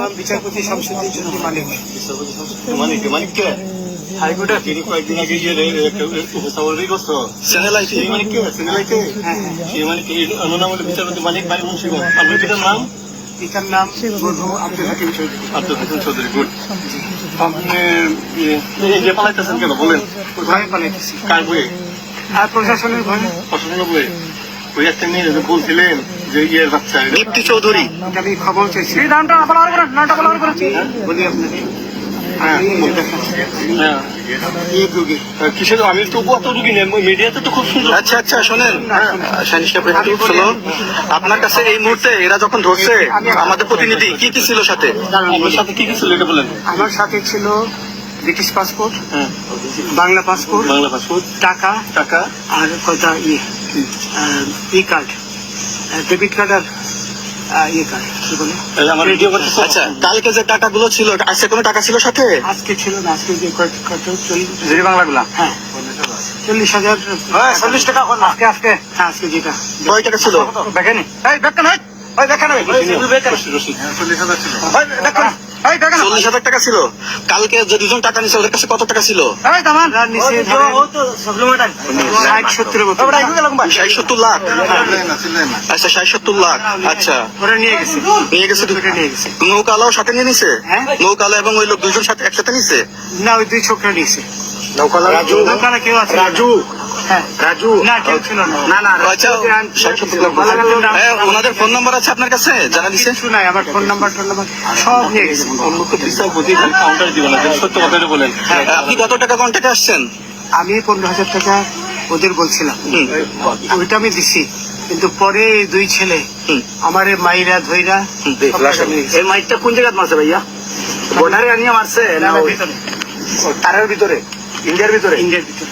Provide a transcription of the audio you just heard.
নাম বিচারপতি শামসুদ্দিন চৌধুরী মালিক। মানে কি? মানে হাইকোর্টে তিনি কয়েকদিন আগে গিয়ে উপস্থাপন করছ। চ্যানেলাইটি সেই মানে কে? চ্যানেলাইতে হ্যাঁ হ্যাঁ। সেই মানে কি? বিচারপতি মানিক ভাই মুন্সিগঞ্জ আপনার পিতার নাম? পিতার নাম আব্দুল হাকিম চৌধুরী। আব্দুল হাসান চৌধুরী গুড। আপনি ইয়ে, যে পালাইতেছেন কেন? বলেন। ভয়ে পালাইতেছি। কার বইয়ে আর প্রশাসনের ভয়ে। পছন্দ বইয়ে ওই একটা মেয়ে বলছিলেন দীপ্তি চৌধুরী। আমি খবর চাইছি। নামটা বলা করেন নামটা বলা করেন বলি আপনাকে। হ্যাঁ আমি। হ্যাঁ। আমি তো অত রুগী নেই। মিডিয়াতে তো খুব সুন্দর। আচ্ছা আচ্ছা শোনেন। আপনার কাছে এই মুহূর্তে এরা যখন ধরছে আমাদের প্রতিনিধি কি কি ছিল সাথে? আপনার সাথে কি কি ছিল এটা বলেন। আমার সাথে ছিল ব্রিটিশ পাসপোর্ট হ্যাঁ। Bangla passport Bangla passport. টাকা টাকা। আর কটা ইয়ে ই কার্ড ডেবিট কার্ড আর ইয়ে কার্ড কি বলে? আচ্ছা কালকে যে টাকাগুলো ছিল আজকে কোনো টাকা ছিল সাথে? আজকে ছিল না আজকে যে কত কত চল্লিশ জিরি বাংলাগুলা হ্যাঁ। চল্লিশ হাজার। চল্লিশ টাকা আজকে আজকে। হ্যাঁ আজকে যেটা। কয় টাকা ছিল? দেখেনি এই দেখেন ওই দেখেন ওই দেখেন দেখেন চল্লিশ হাজার টাকা ছিল। কালকে যে দুজন টাকা নিছে ওদের কাছে কত টাকা ছিল? এই দামান আর নিচে ধরেন। ষাট সত্তর মতো। ষাট সত্তর লাখ। আচ্ছা ষাট সত্তর লাখ। আচ্ছা। নিয়ে গেছে। নিয়ে গেছে নিয়ে গেছে। নৌকালাও সাথে নিয়ে নিছে? হ্যাঁ। নৌকালা এবং ওই লোক দুজন সাথে একসাথে নিছে? না ওই দুই ছোকরা নিয়েছে রাজু। আছে? রাজু। হ্যাঁ রাজু না কেউ ছিল না। না না আচ্ছা হ্যাঁ, ওনাদের ফোন নাম্বার আছে আপনার কাছে? জানা দিছে? নাই আমার ফোন নাম্বার ফোন নাম্বার সব নিয়ে গেছে উন্মুক্ত বিচারপতি খালি কাউন্টার দিবে না সত্য কথাটা বলেন। হ্যাঁ, আপনি কত টাকা কন্ট্যাক্টে আসছেন? আমি পনেরো হাজার টাকা ওদের বলছিলাম। হুম, ওইটা আমি দিছি কিন্তু পরে দুই ছেলে হুম। আমার মাইরা ধইরা গেছে। এই মাইকটা কোন জায়গায় মারছে ভাইয়া? বর্ডারে আনিয়ে মারছে না। তারের ভিতরে ইন্ডিয়ার ভিতরে? ইন্ডিয়ার ভিতরে।